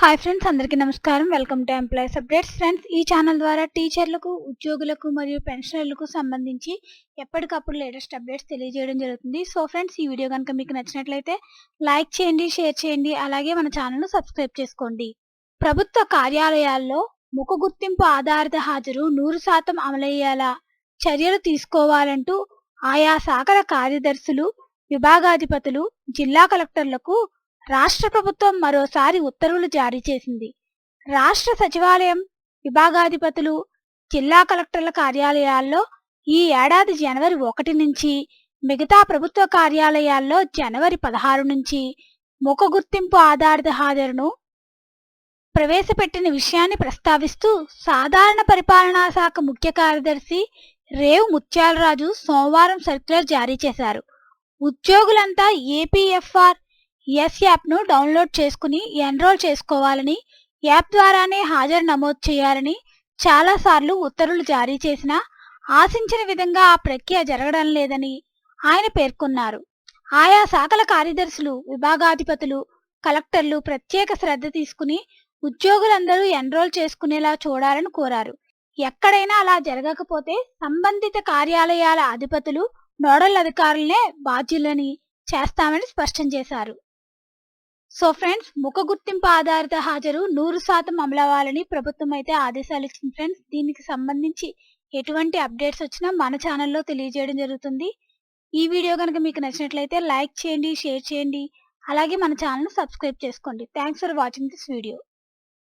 Hi friends అందరికీ నమస్కారం. Welcome to employees updates friends ఈ ఛానల్ ద్వారా టీచర్లకు ఉద్యోగులకు మరియు పెన్షనర్లకు సంబంధించి ఎప్పటికప్పుడు లేటెస్ట్ అప్డేట్స్ తెలియజేయడం జరుగుతుంది. సో ఫ్రెండ్స్ ఈ వీడియో కనుక మీకు నచ్చినట్లయితే లైక్ చేయండి షేర్ చేయండి అలాగే మన ఛానల్ను సబ్స్క్రైబ్ చేసుకోండి. ప్రభుత్వ కార్యాలయాల్లో ముఖ గుర్తింపు ఆధారిత హాజరు నూరు శాతం అమలయ్యేలా చర్యలు తీసుకోవాలంటూ ఆయా శాఖల కార్యదర్శులు విభాగాధిపతులు జిల్లా కలెక్టర్లకు రాష్ట్ర ప్రభుత్వం మరోసారి ఉత్తర్వులు జారీ చేసింది. రాష్ట్ర సచివాలయం విభాగాధిపతులు జిల్లా కలెక్టర్ల కార్యాలయాల్లో ఈ ఏడాది జనవరి ఒకటి నుంచి మిగతా ప్రభుత్వ కార్యాలయాల్లో జనవరి పదహారు నుంచి ముఖ గుర్తింపు ఆధారిత హాజరును ప్రవేశపెట్టిన విషయాన్ని ప్రస్తావిస్తూ సాధారణ పరిపాలనా శాఖ ముఖ్య కార్యదర్శి రేవు ముత్యాలరాజు సోమవారం సర్క్యులర్ జారీ చేశారు. ఉద్యోగులంతా ఏపీఎఫ్ఆర్ ఎస్ యాప్ను డౌన్లోడ్ చేసుకుని ఎన్రోల్ చేసుకోవాలని యాప్ ద్వారానే హాజరు నమోదు చేయాలని చాలాసార్లు ఉత్తర్వులు జారీ చేసినా ఆశించిన విధంగా ఆ ప్రక్రియ జరగడం లేదని ఆయన పేర్కొన్నారు. ఆయా శాఖల కార్యదర్శులు విభాగాధిపతులు కలెక్టర్లు ప్రత్యేక శ్రద్ధ తీసుకుని ఉద్యోగులందరూ ఎన్రోల్ చేసుకునేలా చూడాలని కోరారు. ఎక్కడైనా అలా జరగకపోతే సంబంధిత కార్యాలయాల అధిపతులు నోడల్ అధికారులనే బాధ్యులని చేస్తామని స్పష్టం చేశారు. సో ఫ్రెండ్స్ ముఖ గుర్తింపు ఆధారిత హాజరు నూరు శాతం అమలవ్వాలని ప్రభుత్వం అయితే ఆదేశాలు ఇచ్చింది ఫ్రెండ్స్ దీనికి సంబంధించి ఎటువంటి అప్డేట్స్ వచ్చినా మన ఛానల్లో తెలియజేయడం జరుగుతుంది. ఈ వీడియో కనుక మీకు నచ్చినట్లయితే లైక్ చేయండి షేర్ చేయండి. అలాగే మన ఛానల్ను సబ్స్క్రైబ్ చేసుకోండి. Thanks for watching this video